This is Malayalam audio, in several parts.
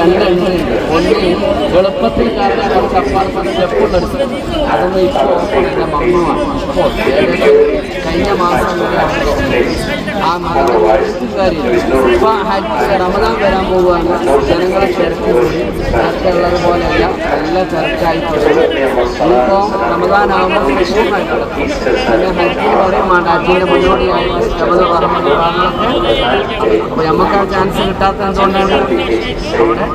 രണ്ടുണ്ട് ഒന്ന് എളുപ്പത്തിൽ കാരണം കുറച്ച് അപ്പാർട്ട്മെന്റ് സ്റ്റെപ്പുള്ളത് അതൊന്നും ഇപ്പോൾ എന്റെ മമ്മമാണ് ഇപ്പോൾ ഏകദേശം കഴിഞ്ഞ മാസം വരെ ആ റമദാൻ വരാൻ പോവുകയാണ് ജനങ്ങളെ തിരക്ക് കൂടി തിരക്കുള്ളത് പോലെയല്ല നല്ല തിരക്കായി ഇപ്പോൾ റമദാൻ ആകുമ്പോൾ പൂർണമായിട്ട് നടക്കും പിന്നെ ഹജ്ജിന് പറയും വേണ്ട ഹജ്ജിന്റെ മുന്നോടിയായി റമദ് പറഞ്ഞൊക്കെ അപ്പോൾ നമുക്ക് ആ ചാൻസ് കിട്ടാത്തത് എന്തുകൊണ്ടാണ് അവിടെ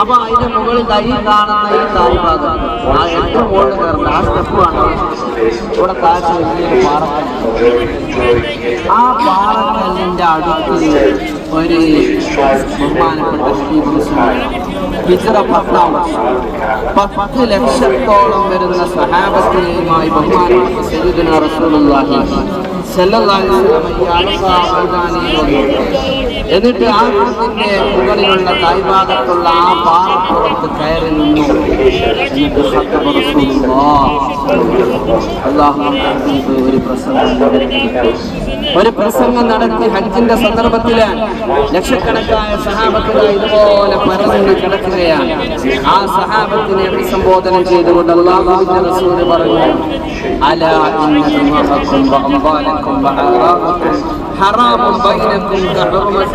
അപ്പൊ അതിന്റെ മുകളിൽ തൈ കാണുന്ന ഈ താഴ്ഭാഗം. ആ ഏറ്റവും മുകളിൽ കയറുന്ന ആ സ്റ്റെപ്പ് കാണാം ഇവിടെ താഴ്ച വലിയൊരു പാറക്കല്ല് ആ പാറക്കല്ലിന്റെ അടുത്ത് ഒരു പത്താം ലക്ഷത്തോളം വരുന്ന സഹാബത്തിനെയുമായി ബഹുമാനപ്പെട്ട റസൂലുള്ളാഹി എന്നിട്ട് ആ കുന്നിന്റെ മുകളിലുള്ള തായ്ഭാഗത്തുള്ള ആ പാറപ്പുറത്ത് കയറി നിന്നു ഒരു പ്രസംഗം. ഒരു പ്രസംഗം നടത്തി ഹജ്ജിന്റെ സന്ദർഭത്തിൽ ലക്ഷക്കണക്കായ സഹാബത്തുകൾ ഇതുപോലെ പരന്ന് കിടക്കുകയാണ് ആ സഹാബത്തിനെ അഭിസംബോധന ചെയ്തുകൊണ്ട് റസൂൽ പറഞ്ഞു അല بينكم وحرام حرام بينكم كحرمة.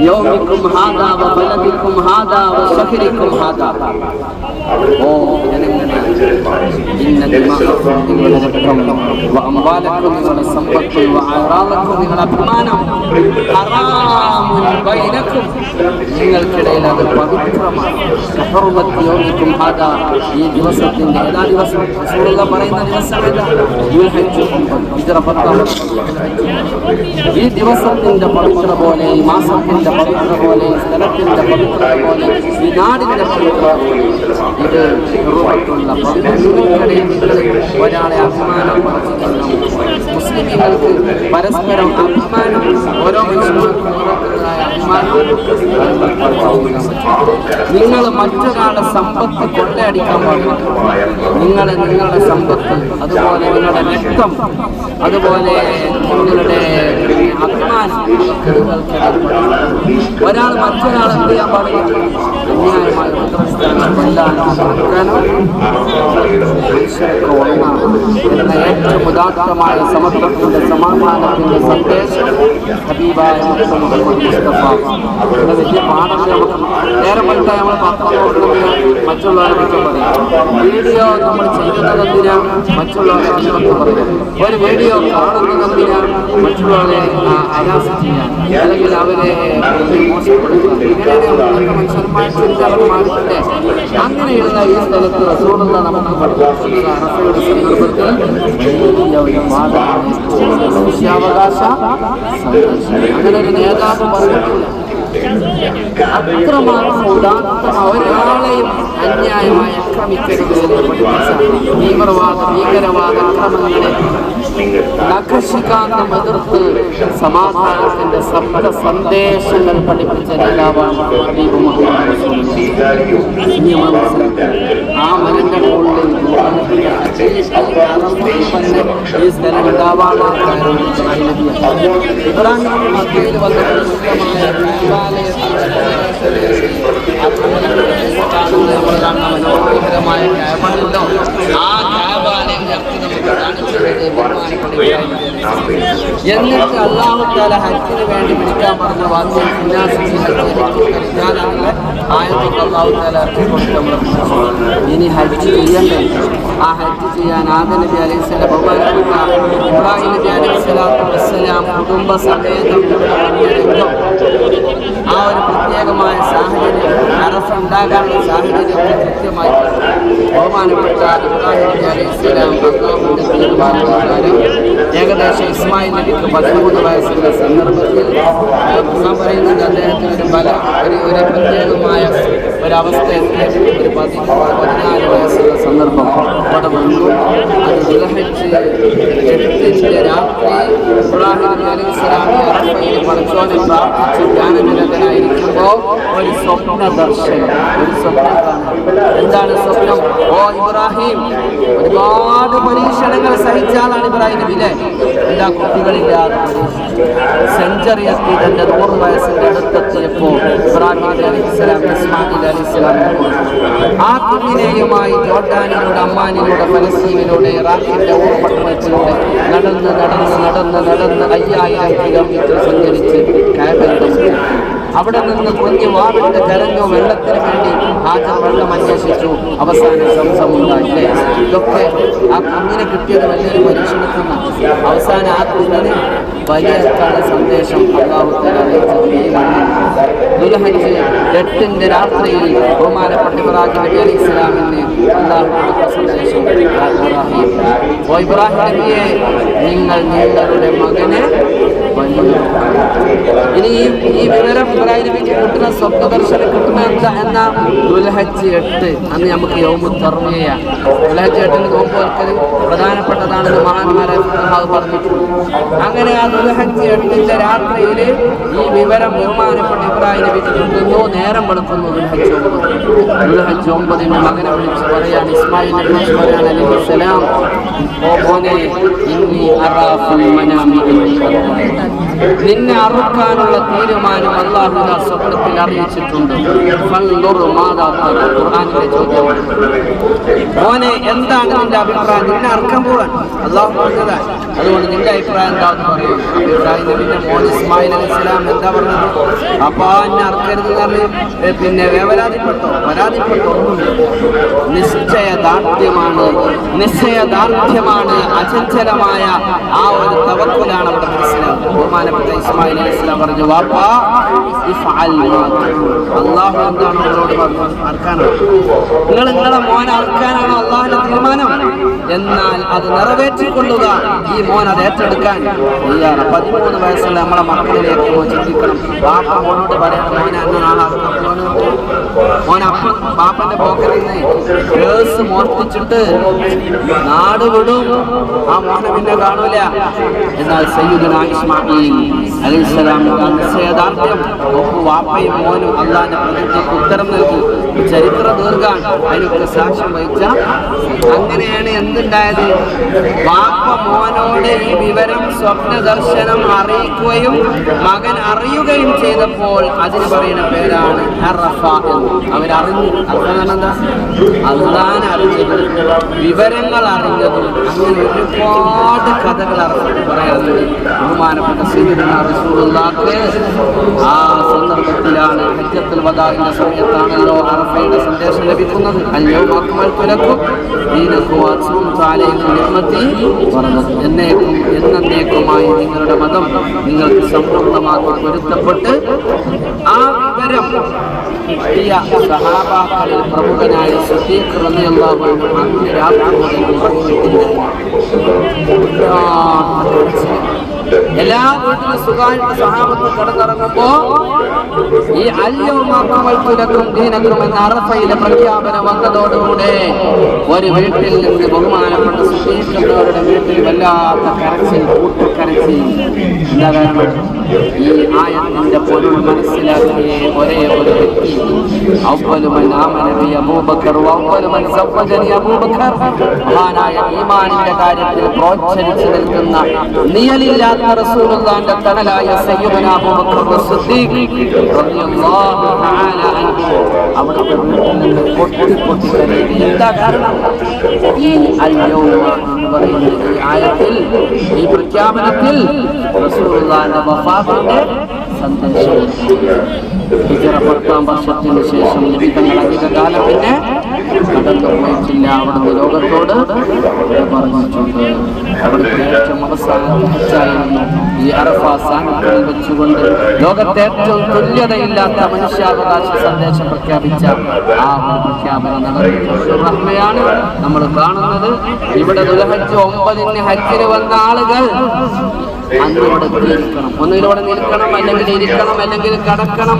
يومكم هذا وبلدكم هذا وسفركم هذا. أوه يعني ജനങ്ങളെ ഇന്ന ദിമാഅക്കും നിങ്ങളുടെ രക്തം വഅംവാലക്കും നിങ്ങളുടെ സമ്പത്ത് വഅറാഖക്കും നിങ്ങളുടെ അഭിമാനം ഹറാമുൻ ബൈനക്കും നിങ്ങൾക്കിടയിൽ അത് പവിത്രമാണ് കഹുർമത്ത് യൗമിക്കും ഹാദാ ഈ ദിവസത്തിന്റെ ഏതാ ദിവസം. റസൂലുള്ള പറയുന്ന ദിവസം ഏതാ ദുൽഹജ്ജ് ഒമ്പത് ഹിജ്റ പത്താം ഈ ദിവസത്തിന്റെ പവിത്ര പോലെ ഈ മാസത്തിന്റെ പവിത്ര പോലെ ഈ സ്ഥലത്തിന്റെ പവിത്ര പോലെ ഈ നാടിന്റെ പവിത്ര ഇത് രൂപത്തിലുള്ള ഒരാളെ അഭിമാനം പരസ്പരം അഭിമാനം ഓരോ അഭിമാനം. നിങ്ങൾ മറ്റൊരാളുടെ സമ്പത്ത് കൊള്ളയടിക്കാൻ പാടില്ല. നിങ്ങൾ നിങ്ങളുടെ സമ്പത്ത് അതുപോലെ നിങ്ങളുടെ രക്തം അതുപോലെ നിങ്ങളുടെ അഭിമാനം. ഒരാൾ മറ്റൊരാൾ എന്ത് ചെയ്യാൻ പാടില്ല. അന്യായമായ കൊല്ലാനോ করে দাও ഒന്നാണ് എന്ന ഏറ്റവും ഉദാത്തമായ സമത്വത്തിന്റെ സമാധാനത്തിന്റെ സന്ദേശം ഹബീബായ മുസ്തഫ. ഇവിടെ വലിയ പാഠം നമുക്ക് നേരെ മനസ്സിലായി നമ്മൾ പത്രം നോക്കണമെന്ന് മറ്റുള്ളവരെ പറയും. വീഡിയോ നമ്മൾ ചെയ്യുന്നതെന്തിനാ? മറ്റുള്ളവരെ കുറിച്ച് പറയും. ഒരു വീഡിയോ കാണുന്നതെന്തിനാ? മറ്റുള്ളവരെ അനാസ ചെയ്യാൻ. അല്ലെങ്കിൽ അവരെ മോശപ്പെടുത്താൻ. ഇങ്ങനെയാണ് മനുഷ്യന്മാർ ചിന്തകന്മാരുടെ അങ്ങനെയുള്ള ഈ സ്ഥലത്ത് റസൂലുള്ള നമുക്ക് പഠിപ്പിക്കുന്ന അറഫയുടെ സന്ദർഭത്തിൽ വലിയ ഒരു പാഠമാണ് മനുഷ്യാവകാശ. അങ്ങനെ ഒരു നേതാവ് പറഞ്ഞിട്ടില്ല അത്രമാത്രം ഉദാത്തം ഒരാളെയും അന്യായമായി അക്രമിക്കരുത് എന്ന് പഠിപ്പിച്ച തീവ്രവാദ ഭീകരവാദ അക്രമങ്ങളെ നഖശികാന്തം എതിർത്ത് സമാധാനത്തിന്റെ സപ്ത സന്ദേശങ്ങൾ പഠിപ്പിച്ച നേതാവാണ് ആ മുകളിൽ ഈ സ്ഥലം ഉണ്ടാവാനുള്ള കാരണം ഇബ്രാഹിം നബിയാണ്. ഇബ്രാഹിം നബി മക്കയിൽ വന്ന പ്രസിദ്ധമായ കാണുന്ന നമ്മൾ കാണുന്ന മനോഹരമായ ക്യാബാണല്ലോ ആ ക്യാബാലിന്റെ അടുത്ത് നമുക്ക് കാണിച്ചു തരുന്നത് ബഹുമാനപ്പെട്ട ഇബ്രാഹിം നബി. എന്നിട്ട് അള്ളാഹുത്താല ഹജ്ജിന് വേണ്ടി വിളിക്കാൻ പറഞ്ഞ വാക്യം ഞാനാണല്ലേ ആയതൊക്കെ അള്ളാഹു ഇറക്കി കൊടുത്ത് ഇനി ഹജ്ജ് ചെയ്യണ്ടേ ആ ഹജ്ജ് ചെയ്യാൻ ആദ നബി അലൈഹി സ്വലാം ബഹുമാനപ്പെട്ട ഇബ്രാഹിം നബി അലൈഹി സ്വലാത്തു വസ്സലാം കുടുംബ സമേതം ആ ഒരു പ്രത്യേകമായ സാഹചര്യം അറഫ് ഉണ്ടാകാനുള്ള സാഹചര്യം കൃത്യമായി ബഹുമാനപ്പെട്ട ഇബ്രാഹിം നബി അലൈഹി സ്വലാം അള്ളാഹുവിന്റെ തീരുമാനപ്രകാരം ഏകദേശം ഇസ്മായിൽ നബിക്ക് പതിമൂന്ന് വയസ്സുള്ള സന്ദർഭത്തിൽ ഞാൻ പറയുന്നത് അദ്ദേഹത്തിന് ഒരു ബല ഒരു പ്രത്യേകമായ ഒരവസ്ഥ ഒരു പതി പതിനാല് വയസ്സുള്ള സന്ദർഭം അവിടെ വന്നു അത് എട്ടിന്റെ രാത്രി അലൈഹി ധ്യാനനിരതനായിരിക്കുമ്പോൾ ഒരു സ്വപ്ന ദർശനം ഒരു സ്വപ്നം എന്താണ് സ്വപ്നം? ഓ ഇബ്രാഹിം ഒരുപാട് പരീക്ഷണങ്ങൾ സഹിച്ച ആളാണ് ഇബ്രാഹിം ഇല്ലേ എല്ലാ കുട്ടികളില്ലാതെ സെഞ്ചുറി എത്തി തന്റെ നൂറ് വയസ്സിന്റെ അടുത്തെത്തിയപ്പോ ഇബ്രാഹിം അലൈഹി സ്വലാം അലൈഹി സ്വലാം ആ കുഞ്ഞിനെയുമായി ജോർഡാനിലൂടെ അമ്മാനിലൂടെ ഫലസ്തീനിലൂടെ ഇറാഖിന്റെ ഊർപ്പട്ടണത്തിലൂടെ നടന്ന് നടന്ന് നടന്ന് നടന്ന് അയ്യായിരം കിലോമീറ്റർ സഞ്ചരിച്ച് കാബയുടെ അവിടെ നിന്ന് കുഞ്ഞ് വാവിട്ട് കരഞ്ഞു വെള്ളത്തിന് വേണ്ടി ആദ്യം വെള്ളം അന്വേഷിച്ചു. അവസാനം സംസമുണ്ടായില്ലേ? ഇതൊക്കെ ആ കുഞ്ഞിനെ കിട്ടിയത് വലിയൊരു പരീക്ഷണത്തിൽ അവസാന ആ കുഞ്ഞിന് വലിയ സന്ദേശം അള്ളാഹു തആല അറിയിച്ചത് ഈ മണ്ണിൽ എട്ടിന്റെ രാത്രിയിൽ ബഹുമാനപ്പെട്ട ഇബ്രാഹിം നബി അലി ഇസ്ലാമിന് സന്ദേശം. "യാ ഇബ്രാഹിം നബിയെ നിങ്ങൾ നിങ്ങളുടെ മകനെ ഇനി ഈ ഈ വിവരം നബിക്ക് കിട്ടുന്ന സ്വപ്നദർശനം കിട്ടുന്ന എന്താ എന്ന ദുൽഹജ് എട്ട്. അന്ന് നമുക്ക് യോമു തർവിയ ദുൽഹജ് എട്ടിന് നോക്കുക പ്രധാനപ്പെട്ടതാണെന്ന് മഹാന്മാരെ പറഞ്ഞിട്ടുണ്ട്. അങ്ങനെ ആ ദുൽഹജ് എട്ടിന്റെ രാത്രിയിൽ ഈ വിവരം ബഹുമാനപ്പെട്ട ഇബ്രാഹിം നബിക്ക് നേരം വെളുക്കുന്നു ദുൽഹജ് ഒമ്പത്. ദുൽഹജ്ജ് ഒമ്പതിന് മകനെ വിളിച്ച് പറയാൻ ഇസ്മായിൽ നബി പറയാൻ അലൈഹി സലാം ഓ ഇന്നി അറാഫുൽ മനാമി നിന്നെ അറുക്കാനുള്ള തീരുമാനം അള്ളാഹുല സ്വപ്നത്തിൽ അറിയിച്ചിട്ടുണ്ട്. ഖുർആനിലെ ചോദ്യമാണ് മോനെ എന്താണ് നിന്റെ അഭിപ്രായം? നിന്നെ അറുക്കാൻ പോവാൻ? അള്ളാഹു പറഞ്ഞതാ. അതുകൊണ്ട് നിന്റെ അഭിപ്രായം എന്താന്ന് പറയും. പിന്നെ ഇസ്മായിൽ സ്വലാം എന്താ പറഞ്ഞത്? അപ്പാ എന്നെ അറക്കരുത് പറഞ്ഞു പറഞ്ഞ് പിന്നെ വേവലാതിപ്പെട്ടോ പരാതിപ്പെട്ടോ ദാർഢ്യമാണ് നിശ്ചയദാർഢ്യമാണ് നിശ്ചയദാർഢ്യമാണ് അചഞ്ചലമായ ആ ഒരു തവക്കുലാണ് അവിടെ മനസ്സിലാവുന്നത് ബഹുമാനപ്പെട്ട ഇസ്മായിൽ അലി ഇസ്ലാം പറഞ്ഞു വാപ്പാ അള്ളാഹു എന്താണ് നിങ്ങളോട് പറഞ്ഞത്? അർക്കാനാണ് നിങ്ങൾ നിങ്ങളുടെ മോനെ അർക്കാനാണ് അള്ളാഹിന്റെ തീരുമാനം? എന്നാൽ അത് നിറവേറ്റിക്കൊള്ളുക ഈ മോൻ അത് ഏറ്റെടുക്കാൻ തയ്യാറ പതിമൂന്ന് വയസ്സുള്ള നമ്മളെ മക്കളിലേക്ക് ചിന്തിക്കണം ബാപ്പ മോനോട് പറയണം മോനെ അന്ന് നാളെ അർക്കാൻ പോവാണ്. മോൻ അപ്പം ബാപ്പന്റെ പോക്കറിൽ നിന്ന് പേഴ്സ് മോഷ്ടിച്ചിട്ട് നാട് വിടും. ആ മോനെ പിന്നെ കാണൂല. എന്നാൽ സയ്യിദുന വാപ്പയും മോനും അള്ളാന്റെ പ്രതിജ്ഞയ്ക്ക് ഉത്തരം നൽകി. ചരിത്ര തീർക്കാൻ അതിനൊക്കെ സാക്ഷ്യം വഹിച്ച അങ്ങനെയാണ് എന്തുണ്ടായത്? വാപ്പ മോനോട് ഈ വിവരം സ്വപ്ന ദർശനം അറിയിക്കുകയും മകൻ അറിയുകയും ചെയ്തപ്പോൾ അതിന് പറയുന്ന പേരാണ് എന്ന്. അവരറിഞ്ഞു. അർത്ഥം എന്താ? അള്ളാൻ അറിഞ്ഞതും വിവരങ്ങൾ അറിഞ്ഞതും അങ്ങനെ ഒരുപാട് കഥകൾ അറിഞ്ഞു. പറയാറുണ്ട്. ബഹുമാനപ്പെട്ട റസൂലുള്ളാഹ് ആ സന്ദർഭത്തിലാണ് ഹജ്ജത്തുൽ വദാഇന്റെ സമയത്താണല്ലോ അറഫയുടെ സന്ദേശം ലഭിക്കുന്നത്. എന്നേക്കും എന്നേക്കുമായി നിങ്ങളുടെ മതം നിങ്ങൾക്ക് സമ്പൂർണമാക്കി പൊരുത്തപ്പെട്ട് ആ വിവരം പ്രമുഖനായ സുദ്ദീഖ് എല്ലാ വീട്ടിലും സുഖമായിട്ട് സഹാബത്ത് കിടന്നിറങ്ങുമ്പോ ഈ അല്യവും ദീനക്കും എന്ന അറഫയിലെ പ്രഖ്യാപനം വന്നതോടുകൂടെ ഒരു വീട്ടിൽ നിന്ന് ബഹുമാനപ്പെട്ട സുധീഷങ്ങളുടെ വീട്ടിൽ വല്ലാത്ത കരച്ചിൽ കൂട്ടുകരച്ചിൽ. എന്താ കാരണം? ഈ ആയത്തിന്റെ പൊരുൾ മനസ്സിലാക്കിയ ഒരേ ഒരു വ്യക്തി ഔപ്പലുമൻ ഈമാനിന്റെ കാര്യത്തിൽ പ്രോത്സാഹിച്ചു നിൽക്കുന്ന നിയലില്ലാത്ത റസൂലുള്ളാന്റെ തണലായ സയ്യിദുന അബൂബക്കർ സിദ്ദീഖ് റളിയല്ലാഹു തആല അൻഹു. അവിടുത്തെ വീട്ടിൽ നിന്ന് പൊട്ടി പൊട്ടി കരയുക എന്താ കാരണം? ഈ അൽയൗമ എന്ന് പറയുന്ന ഈ ആയത്തിൽ ഈ പ്രഖ്യാപനത്തിൽ വഫാത്തിന്റെ സന്ദേശം ഹിജറ പത്താം വർഷത്തിന് ശേഷം ലഭിക്കുന്ന അധിക കാലം പിന്നെ കടന്നു പോയിട്ടില്ല അവിടുന്ന് ലോകത്തോട് പറഞ്ഞിട്ടുണ്ട് അവിടുത്തെ ഏറ്റവും അവസാനത്തെ ഈ അറഫ സാന്നിധ്യത്തിൽ വെച്ചുകൊണ്ട് ലോകത്തെ ഏറ്റവും തുല്യതയില്ലാത്ത മനുഷ്യാവകാശ സന്ദേശം പ്രഖ്യാപിച്ച ആ ഒരു പ്രഖ്യാപനം നടന്നിട്ടുണ്ട് നമ്മൾ കാണുന്നത്. ഇവിടെ ദുലഹജ്ജ് ഒമ്പതിന് ഹജ്ജിന് വന്ന ആളുകൾ അന്ന് നിൽക്കണം. ഒന്നിലൂടെ നിൽക്കണം അല്ലെങ്കിൽ ഇരിക്കണം അല്ലെങ്കിൽ കടക്കണം.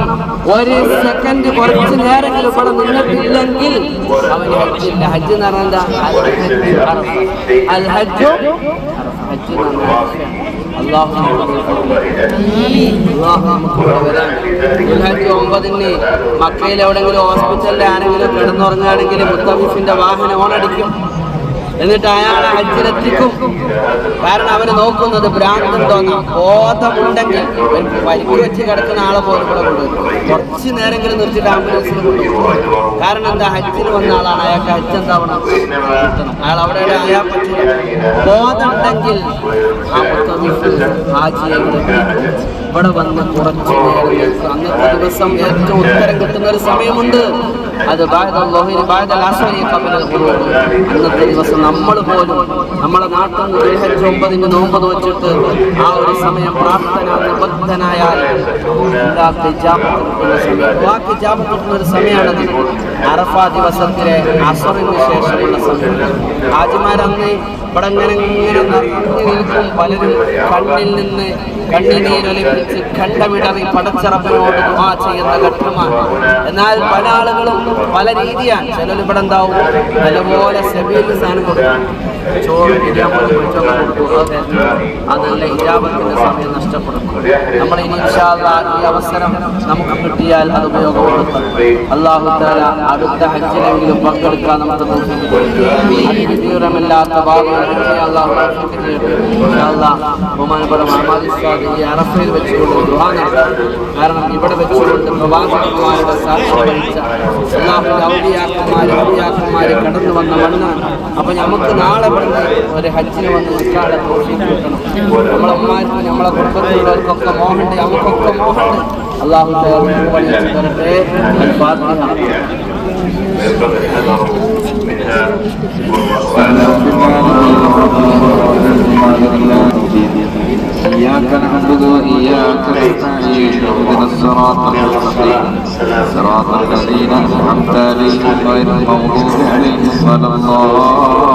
ഒരു സെക്കൻഡ് കുറച്ച് നേരങ്ങളിൽ ഇവിടെ നിന്നിട്ടില്ലെങ്കിൽ ഹജ്ജ് അൽ ഹജ്ജ് ഒമ്പതിന് മക്കയിൽ എവിടെങ്കിലും ഹോസ്പിറ്റലിൽ ആരെങ്കിലും കിടന്നുറങ്ങുകയാണെങ്കിൽ മുത്തബീഫിന്റെ വാഹനം ഓണടിക്കും. എന്നിട്ട് അയാളെ ഹജ്ജിലെത്തിക്കും കാരണം അവന് നോക്കുന്നത് ഭ്രാന്തം തോന്നാം. ബോധമുണ്ടെങ്കിൽ പരിക്ക് വെച്ച് കിടക്കുന്ന ആളെ പോലും കൂടെ കൊണ്ടുവരും. കുറച്ച് നേരെങ്കിലും നിർത്തിയിട്ട് ആംബുലൻസിൽ കാരണം എന്താ? ഹജ്ജിന് വന്ന ആളാണ്. അയാൾക്ക് ഹജ്ജ് എന്താവണം? അയാൾ അവിടെ അയാൾ പറ്റില്ല ബോധമുണ്ടെങ്കിൽ ആ ഇവിടെ. വന്ന് കുറച്ച് നേരം അന്നത്തെ ദിവസം ഏറ്റവും ഉത്തരം കിട്ടുന്ന ഒരു സമയമുണ്ട്. അത്. അന്നത്തെ ദിവസം നമ്മൾ പോലും നമ്മളെ നാട്ടിൽ നിന്ന് ദുൽഹജ്ജ് ഒമ്പതിന് നോമ്പ് വെച്ചിട്ട് ആ ഒരു സമയം പ്രാർത്ഥന നിബദ്ധനായാൽ ബാക്കി ജാപം കിട്ടുന്ന ഒരു സമയമാണ് അറഫ ദിവസത്തിലെ അസറിന് ശേഷമുള്ള സമയം. ഹാജിമാരന്ന് ഇവിടെ ഇങ്ങനെ ഇങ്ങനെ നിൽക്കും. പലരും കണ്ണിൽ നിന്ന് കണ്ണുനീരൊലിപ്പിച്ച് കണ്ടമിടറി പടച്ചിറപ്പിനോട് ആ ചെയ്യുന്ന ഘട്ടമാണ്. എന്നാൽ പല ആളുകളും പല രീതിയാണ്. ചിലർ ഇവിടെ എന്താവും? നല്ലപോലെ സെബിയിൽ സാധനം കൊടുക്കും. ചോറ് ബിരിയാണി പോലെ പൊരിച്ചൊക്കെ കൊടുക്കും അതൊക്കെ അതല്ല ഇജാബത്തിന്റെ സമയം നഷ്ടപ്പെടും. നമ്മൾ ഇനി ഈ അവസരം നമുക്ക് കിട്ടിയാൽ അത് ഉപയോഗപ്പെടുത്തും. അള്ളാഹു താല അടുത്ത ഹജ്ജിലെങ്കിലും പങ്കെടുക്കാൻ നമുക്ക് ദൂരമില്ലാത്ത അറഫയിൽ വെച്ചുകൊണ്ട് കാരണം ഇവിടെ വെച്ചുകൊണ്ട് പ്രവാചകന്മാരുടെ സാക്ഷ്യം കടന്നു വന്ന മണ്ണാണ്. അപ്പൊ നമുക്ക് നാളെ ഒരു ഹജ്ജിന് വന്ന് നിൽക്കാതെ തൗഫീഖ് കിട്ടണം നമ്മളെ ഉമ്മാർക്കും നമ്മളെ കുടുംബത്തിലുള്ളവർക്കൊക്കെ മോഹമുണ്ട് നമുക്കൊക്കെ മോഹമുണ്ട് അള്ളാഹു തആല പഠിച്ചു തരട്ടെ അൽ ഫാത്തിഹ إياك نعبد وإياك نستعين اهدنا الصراط المستقيم صراط الذين أنعمت عليهم غير المغضوب عليهم ولا الضالين آمين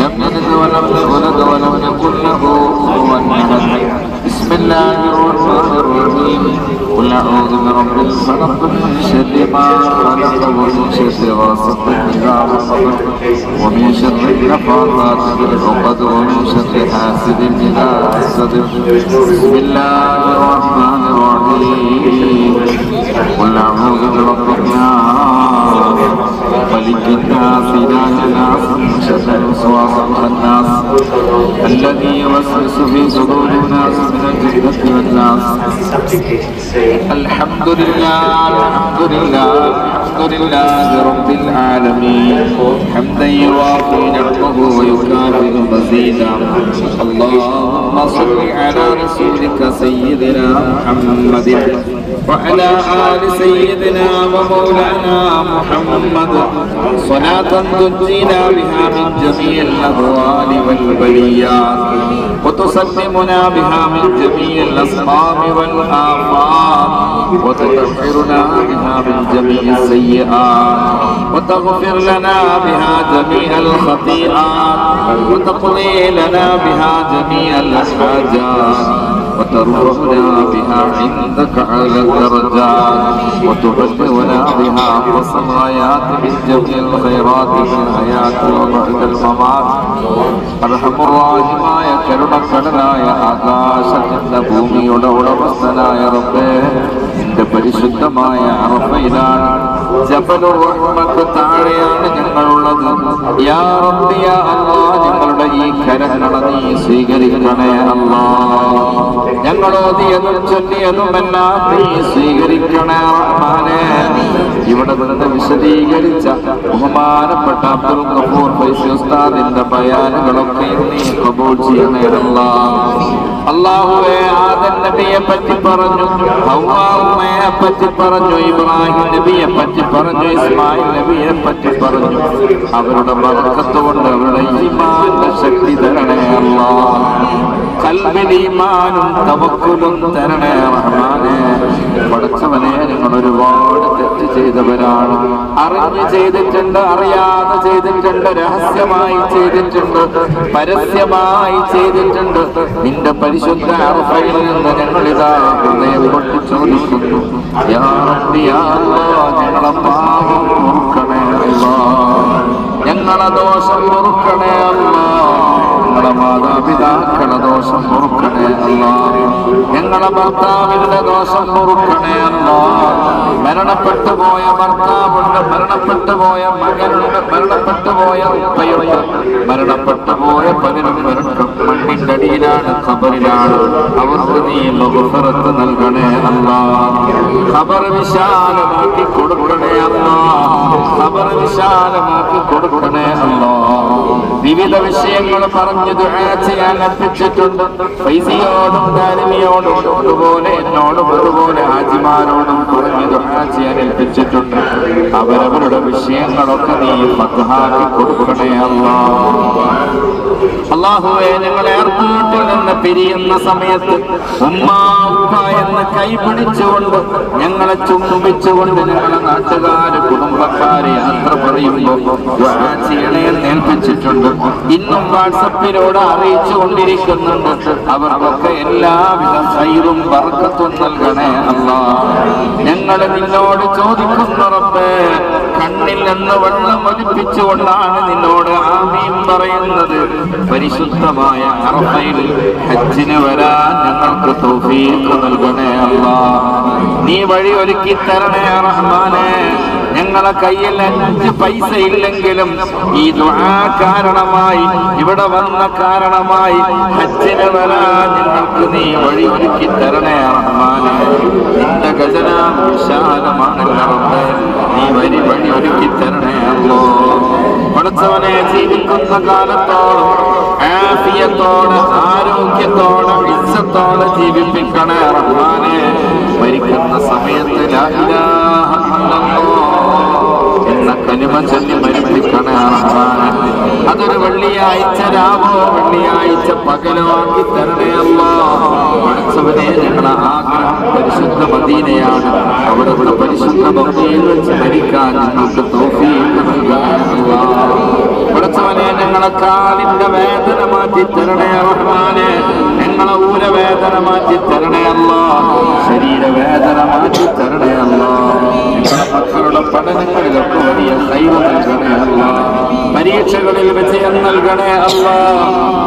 لم يلد ولم يولد ولم يكن له كفوا بسم الله الرحمن الرحيم قل اعوذ برب الفلق من شر ما خلق ومن شر غاسق اذا وقب ومن شر النفاثات في العقد ومن شر حاسد اذا حسد بسم الله الرحمن الرحيم. قل أعوذ برب الناس ملك الناس اله الناس من شر الوسواس الخناس الذي يوسوس في صدور الناس من الجنة والناس الحمد لله الحمد لله الحمد لله رب العالمين. حمدا يوافي نعمه ويكافئ مزيدا اللهم صل على رسولك سيدنا محمد وعلى آل سيدنا ومولانا محمد صلاة تنجينا بها من جميع الأهوال والبليات وتسلمنا بها من جميع الأسقام والآفات وتطهرنا بها من جميع السيئات وتغفر لنا بها جميع الخطيئات وتقضي لنا بها جميع الحاجات. وترفعنا بها عندك على الدرجات وتبلغنا بها قصر الغايات من جميع الخيرات في الحياة وبعد الممات അർഹമുറാഹിമായ കരുണക്കടനായ ആകാശത്തിന്റെ ഭൂമിയുടെ ഉടമസ്ഥനായ റബ്ബേ നിന്റെ പരിശുദ്ധമായ അറഫയിലാണ് ജബലുർ റഹ്മത്ത് താഴെയാണ് ഞങ്ങളുള്ളത് യാ റബ്ബി യാ അല്ലാഹ് ഞങ്ങളുടെ ഈ കരങ്ങളെ നീ സ്വീകരിക്കണേ അല്ലാ ഞങ്ങളോതിയതും ചൊല്ലിയതുമെല്ലാം നീ സ്വീകരിക്കണേ റഹ്മാനേ. ഇവിടെ നിന്ന് വിശദീകരിച്ച ബഹുമാനപ്പെട്ട അബ്ദുൽ കപൂർ ഫൈസി ഉസ്താദിന്റെ ബയാനുകളൊക്കെ നീ കബൂൾ ചെയ്യണേ അല്ലാ അള്ളാഹുവെ ആദൻ നബിയെ പറ്റി പറഞ്ഞു ഹവ്വാവുമേ പറ്റി പറഞ്ഞു ഇബ്രാഹിം നബിയെ പറ്റി പറഞ്ഞു ഇസ്മായിൽ നബിയെ പറ്റി പറഞ്ഞു. അവരുടെ വർക്കത്തുകൊണ്ട് അവരുടെ ഈമാന്റെ ശക്തി തരണേ അല്ലാ. കൽബിൽ ഈമാനും തവക്കുലും തരണേ റഹ്മാനെ. പഠിച്ചവനെ നിങ്ങൾ ഒരുപാട് തെറ്റ് ചെയ്തവരാണ്. അറിഞ്ഞ് ചെയ്തിട്ടുണ്ട് അറിയാതെ ചെയ്തിട്ടുണ്ട് രഹസ്യമായി ചെയ്തിട്ടുണ്ട് പരസ്യമായി ചെയ്തിട്ടുണ്ട്. നിന്റെ പരിശുദ്ധ അർഫയിൽ നിന്ന് ഞങ്ങളിതാ ഹൃദയം കൊണ്ട് ചോദിക്കുന്നു ഞങ്ങളെ ഞങ്ങളെ ദോഷം പൊറുക്കണേ അല്ലാ ഞങ്ങളെ മാതാപിതാക്കളെ ദോഷം പൊറുക്കണേ അല്ല. ഞങ്ങളെ ഭർത്താവിന്റെ ദോഷം പൊറുക്കണേ അല്ല. മരണപ്പെട്ടു പോയ ഭർത്താവുണ്ട് മരണപ്പെട്ടു പോയ മകനുണ്ട് മരണപ്പെട്ടു പോയ ഉപ്പയുണ്ട് മരണപ്പെട്ടു പോയ പതിനൊന്ന് മണ്ണിന്റെ അടിയിലാണ് ഖബറിലാണ്. അവർക്ക് നീ നൽകണേ അല്ല. ഖബർ വിശാലമാക്കി കൊടുക്കണേ അല്ല. ഖബർ വിശാലമാക്കി കൊടുക്കണേ അല്ല. വിവിധ വിഷയങ്ങൾ പറഞ്ഞു ദുആ ചെയ്യാൻ അർപ്പിച്ചിട്ടുണ്ട്. പൈസയോടും ദാരിമിയോടും അതുപോലെ എന്നോടും അതുപോലെ ഹാജിമാരോടും പറഞ്ഞു ദുആ ചെയ്യാൻ അവരവരുടെ വിഷയങ്ങളൊക്കെ നീ ഫത്ഹാക്കി കൊടുക്കണേ അല്ലാ. അള്ളാഹുവെ ഞങ്ങളെ ഏർപ്പാട്ടിൽ നിന്ന് പിരിയുന്ന സമയത്ത് ഉമ്മ ഉപ്പ എന്ന് കൈപിടിച്ചുകൊണ്ട് ഞങ്ങളെ ചുംബിച്ചുകൊണ്ട് ഞങ്ങളെ നാട്ടുകാര് കുടുംബക്കാര് യാത്ര പറയുമ്പോൾ ചെയ്യണേ ഏൽപ്പിച്ചിട്ടുണ്ട്. ഇന്നും വാട്സപ്പിലൂടെ അറിയിച്ചു കൊണ്ടിരിക്കുന്നുണ്ട്. അവർക്കൊക്കെ എല്ലാവിധ സൈറും ബർക്കത്തും നൽകണേ അല്ല. ഞങ്ങൾ നിന്നോട് ചോദിക്കുന്ന റബ്ബേ കണ്ണിൽ നിന്ന് വെള്ളം ഒലിപ്പിച്ചുകൊണ്ടാണ് നിന്നോട് ആമീം പറയുന്നത്. പരിശുദ്ധമായ അറഫയിൽ ഹജ്ജിന് വരാൻ ഞങ്ങൾക്ക് തോഫീക്ക് നൽകണേ അല്ല. നീ വഴി ഒരുക്കി തരണേ റഹ്മാനെ. ഞങ്ങളെ കയ്യിൽ അഞ്ച് പൈസ ഇല്ലെങ്കിലും ഈ ദുആ കാരണമായി ഇവിടെ വന്ന കാരണമായി ഹജ്ജിന് വരാൻ ഞങ്ങൾക്ക് നീ വഴി ഒരുക്കി തരണേ റഹ്മാനെ. നിന്റെ ഖജന വിശാലമാണല്ലോ നീ വരി വഴി ഒരുക്കി തരണേ അല്ലോ പഠിച്ചവനെ ജീവിക്കുന്ന കാലത്തോളം ആഫിയത്തോടെ ആരോഗ്യത്തോടെ ഇസ്സത്തോടെ ജീവിപ്പിക്കണേ റഹ്മാനെ. മരിക്കുന്ന സമയത്ത് ലാ ഇലാഹ ഇല്ലല്ലാഹ് എന്ന കനിമ ചൊല്ലി മരിപ്പിക്കണ അതൊരു വെള്ളിയാഴ്ച രാവോ വെള്ളിയാഴ്ച പകലോ ആക്കി തരണേ അല്ലോ പഠിച്ചവനെ ഞങ്ങളെ ആഗ്രഹം പരിശുദ്ധ മദീനയാണ്. അവിടെ ഇവിടെ പരിശുദ്ധ ഭക്തിയിൽ വെച്ച് മരിക്കാൻ ഞങ്ങൾക്ക് തോഫി പഠിച്ചവനെ ഞങ്ങളെ കാലിന്റെ വേദന മാറ്റി തരണേ റഹ്മാനെ. ഞങ്ങളെ ഊര വേദന മാറ്റി തരണേ അല്ലോ ശരീര വേദന മാറ്റി തരണേ അല്ല മക്കളുടെ പഠനങ്ങളിലൊക്കെ വലിയ ദൈവം നൽകണേ അല്ല. പരീക്ഷകളിൽ വിജയം നൽകണേ അല്ല.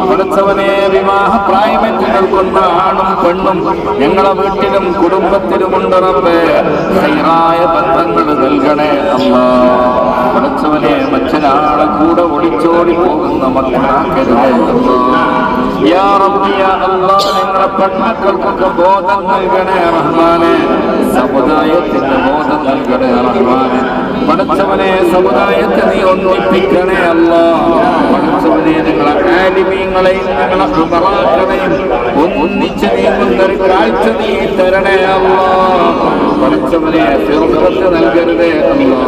പഠിച്ചവനെ വിവാഹ പ്രായമെത്തി നൽകുന്ന ആണും പെണ്ണും ഞങ്ങളെ വീട്ടിലും കുടുംബത്തിലും ഉണ്ട് റബ്ബേ. ഹൈറായ ബന്ധങ്ങൾ നൽകണേ അല്ല. പഠിച്ചവനെ മറ്റൊരാളെ കൂടെ ഒളിച്ചോടി പോകുന്ന മക്കളാക്കരുതേ അല്ലാ. ഞങ്ങളെ പെൺമക്കൾക്കൊക്കെ ബോധം നൽകണേ റഹ്മാനെ. സമുദായത്തിന്റെ ബോധം നൽകണേ റഹ്മാനെ. പഠിച്ചവനെ സമുദായത്തെ നീ ഒന്നിപ്പിക്കണേ അല്ല. പഠിച്ചവനെ നിങ്ങളെ ആലിമീങ്ങളെയും നിങ്ങളെ ഉമറാക്കളെയും ഒന്നിച്ച് നീങ്ങുന്ന ഒരു കാഴ്ച നീ തരണേ അല്ല. പഠിച്ചവനെ ഫിർഖത്ത് നൽകരുതേ അല്ലാ.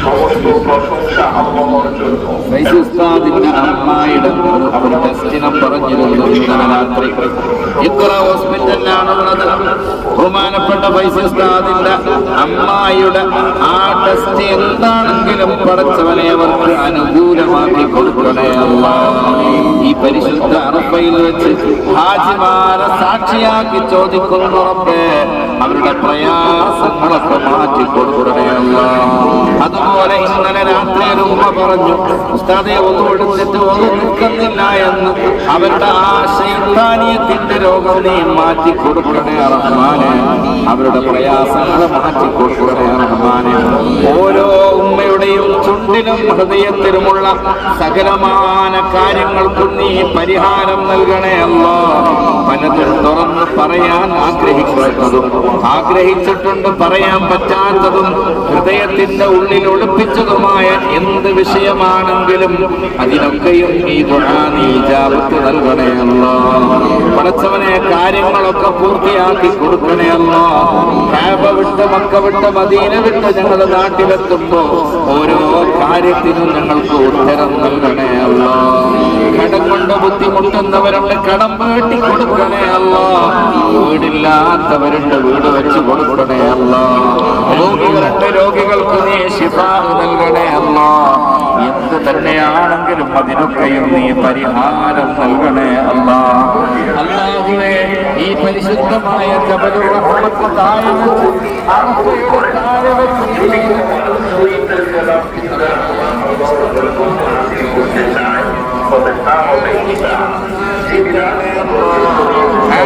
সমস্ত প্রশংসা আল্লাহর জন্য ഫൈസി ഉസ്താദിന്റെ അമ്മായിയുടെ ഒരു ടെസ്റ്റിനെ പറഞ്ഞിരുന്നു ഇന്നലെ രാത്രി ഇത്ര ഹോസ്പിറ്റലിലാണ് ഉള്ളത് ബഹുമാനപ്പെട്ട ഫൈസി ഉസ്താദിന്റെ അമ്മായിയുടെ ആ ടെസ്റ്റ് എന്താണെങ്കിലും പടച്ചവനെ അവർക്ക് അനുകൂലമാക്കി കൊടുക്കണേ അല്ലാ. ഈ പരിശുദ്ധ അറഫയിൽ വെച്ച് ഹാജിമാരെ സാക്ഷിയാക്കി ചോദിക്കുന്നു റബ്ബേ അവരുടെ പ്രയാസങ്ങളൊക്കെ മാറ്റി കൊടുക്കണേ അല്ലാ. അതുപോലെ ഇന്നലെ രാത്രി ഒരു ഉമ്മ പറഞ്ഞു ഉസ്താദെ ഒന്നും എടുത്തിട്ട് ഒന്നും നിൽക്കുന്നില്ല എന്ന്. അവരുടെ ആ ശൈത്താനീയത്തിന്റെ രോഗം നീ മാറ്റി കൊടുക്കണേ അവരുടെ പ്രയാസങ്ങൾ മാറ്റി കൊടുക്കണേ ഓരോ ഉമ്മയുടെയും ചുണ്ടിലും ഹൃദയത്തിലുമുള്ള സകലമാന കാര്യങ്ങൾക്കും നീ പരിഹാരം നൽകണേ അല്ലോ. പലതും തുറന്ന് പറയാൻ ആഗ്രഹിക്കുന്നതും ആഗ്രഹിച്ചിട്ടുണ്ട് പറയാൻ പറ്റാത്തതും ഹൃദയത്തിന്റെ ഉള്ളിൽ ഒളിപ്പിച്ചതുമായ എന്ത് വിഷയമാണെങ്കിലും അതിനൊക്കെയും ഈ ദുആ നീ ഇജാബത്ത് നൽകണേ അല്ലാ. പടച്ചവനെ കാര്യങ്ങളൊക്കെ പൂർത്തിയാക്കി കൊടുക്കണയല്ലോ കാബ വിട്ട് മക്ക വിട്ട് മദീന വിട്ട് ഞങ്ങൾ നാട്ടിലെത്തുമ്പോ ഓരോ കാര്യത്തിനും ഞങ്ങൾക്ക് ഉത്തരം നൽകണേ അല്ല. കടം കൊണ്ട് ബുദ്ധിമുട്ടുന്നവരുണ്ട് കടം വേട്ടി കൊടുക്കണേ അല്ല. വീടില്ലാത്തവരുണ്ട് വീട് വെച്ച് കൊടുക്കണേ അല്ല. രോഗികൾക്ക് നീ നൽകണേ അല്ല. എന്ത് തന്നെയാണെങ്കിലും അതിനൊക്കെയും നീ പരിഹാരം നൽകണേ അല്ല. അല്ലാഹുവേ ഈ പരിശുദ്ധമായ ജബലുർ റഹ്മത്ത് താഴെ വെച്ച് താഴെ വെച്ച്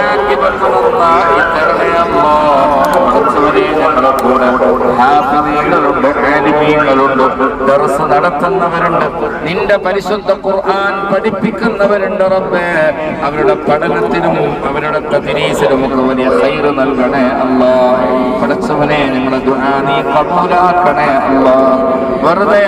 ആക്കിപെടുന്നതായി തരണേ അല്ലാ. പടച്ചവനെ ഞങ്ങളുടെ കൂടെ ഹാഫിദീങ്ങളുണ്ട്, ആലിമീങ്ങളുണ്ട്, ദർസ് നടത്തുന്നവരുണ്ട് നിന്റെ പരിശുദ്ധ ഖുർആൻ പഠിപ്പിക്കുന്നവരുണ്ട് റബ്ബേ. അവരുടെ പഠനത്തിനും അവരുടെ തദ്രീസിനും ഒക്കെ വലിയ ഹൈറ് നൽകണേ അല്ലാ. പടച്ചവനെ ഞങ്ങളുടെ ദുആ നീ കബൂലാക്കണേ അല്ലാ. വെറുതെ